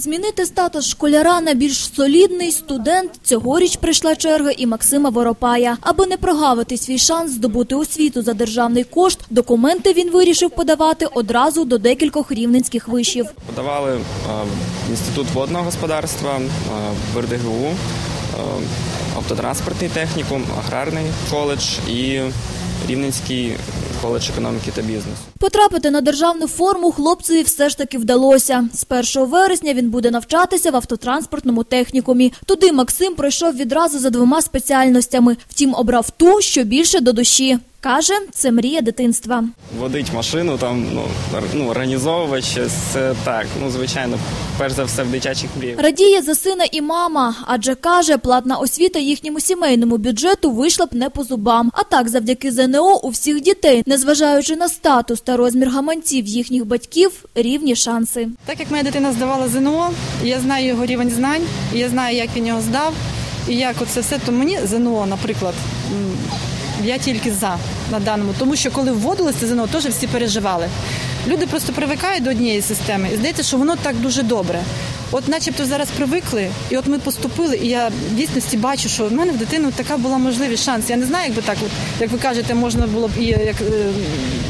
Змінити статус школяра на більш солідний студент цьогоріч прийшла черга і Максима Воропая. Аби не прогавити свій шанс здобути освіту за державний кошт, документи він вирішив подавати одразу до декількох рівненських вишів. Подавали е, в інститут водного господарства, е, в РДГУ, автотранспортний технікум, аграрний коледж і Рівненський коледж економіки та бізнесу. Потрапити на державну форму хлопцеві все ж таки вдалося. З 1 вересня він буде навчатися в автотранспортному технікумі. Туди Максим пройшов відразу за двома спеціальностями. Втім, обрав ту, що більше до душі. Каже, це мрія дитинства. Водить машину, там ну, ну організовувати щось, це так. Ну звичайно, перш за все в дитячих мріях. Радіє за сина і мама, адже каже, платна освіта їхньому сімейному бюджету вийшла б не по зубам. А так, завдяки ЗНО у всіх дітей, незважаючи на статус та розмір гаманців їхніх батьків, рівні шанси. Так як моя дитина здавала ЗНО, я знаю його рівень знань, я знаю, як він його здав, і як оце все, то мені ЗНО, наприклад, я тільки за на даному, тому що коли вводилося ЗНО, теж всі переживали. Люди просто привикають до однієї системи і здається, що воно так дуже добре. От начебто зараз привикли, і от ми поступили, і я в дійсності бачу, що в мене в дитини така була можливість, шанс. Я не знаю, як би так, от, як ви кажете, можна було б і як е,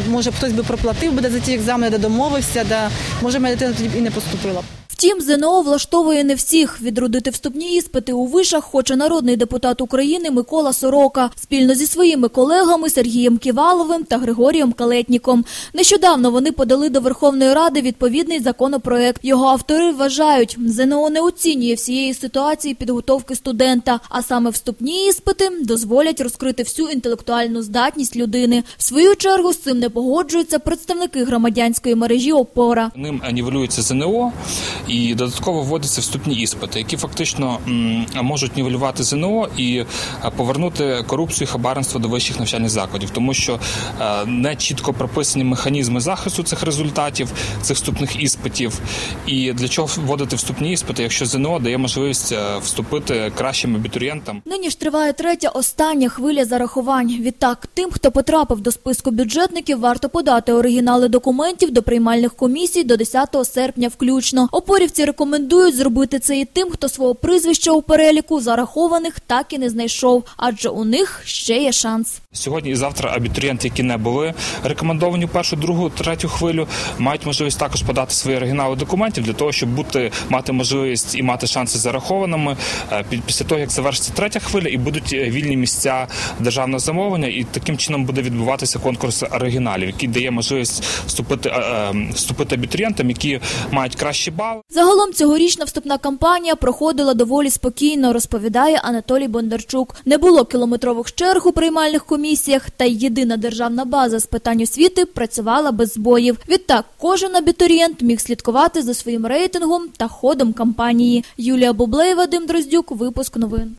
може б хтось би проплатив би за ті екзамени, де домовився, да може моя дитина тоді б і не поступила. Втім, ЗНО влаштовує не всіх. Відродити вступні іспити у вишах хоче народний депутат України Микола Сорока спільно зі своїми колегами Сергієм Ківаловим та Григорієм Калетніком. Нещодавно вони подали до Верховної Ради відповідний законопроект. Його автори вважають, ЗНО не оцінює всієї ситуації підготовки студента, а саме вступні іспити дозволять розкрити всю інтелектуальну здатність людини. В свою чергу з цим не погоджуються представники громадянської мережі ОПОРА. Ним нівелюється ЗНО і додатково вводяться вступні іспити, які фактично можуть нівелювати ЗНО і е, повернути корупцію і хабарництво до вищих навчальних закладів, тому що е, не чітко прописані механізми захисту цих результатів, цих вступних іспитів. І для чого вводити вступні іспити, якщо ЗНО дає можливість е, вступити кращим абітурієнтам? Нині ж триває третя остання хвиля зарахувань. Відтак, тим, хто потрапив до списку бюджетників, варто подати оригінали документів до приймальних комісій до 10 серпня включно. Опорівці рекомендують зробити це і тим, хто свого прізвища у переліку зарахованих так і не знайшов, адже у них ще є шанс. Сьогодні і завтра абітурієнти, які не були рекомендовані першу, другу, третю хвилю, мають можливість також подати свої оригінали документів для того, щоб бути мати можливість і мати шанси зарахованими е, після того, як завершиться третя хвиля, і будуть е, вільні місця державного замовлення, і таким чином буде відбуватися конкурс оригіналів, який дає можливість вступити е, вступити абітурієнтам, які мають кращі бали. Загалом цьогорічна вступна кампанія проходила доволі спокійно, розповідає Анатолій Бондарчук. Не було кілометрових черг у приймальних комісіях, та й єдина державна база з питань освіти працювала без збоїв. Відтак, кожен абітурієнт міг слідкувати за своїм рейтингом та ходом кампанії. Юлія Бублей, Вадим Дроздюк, випуск новин.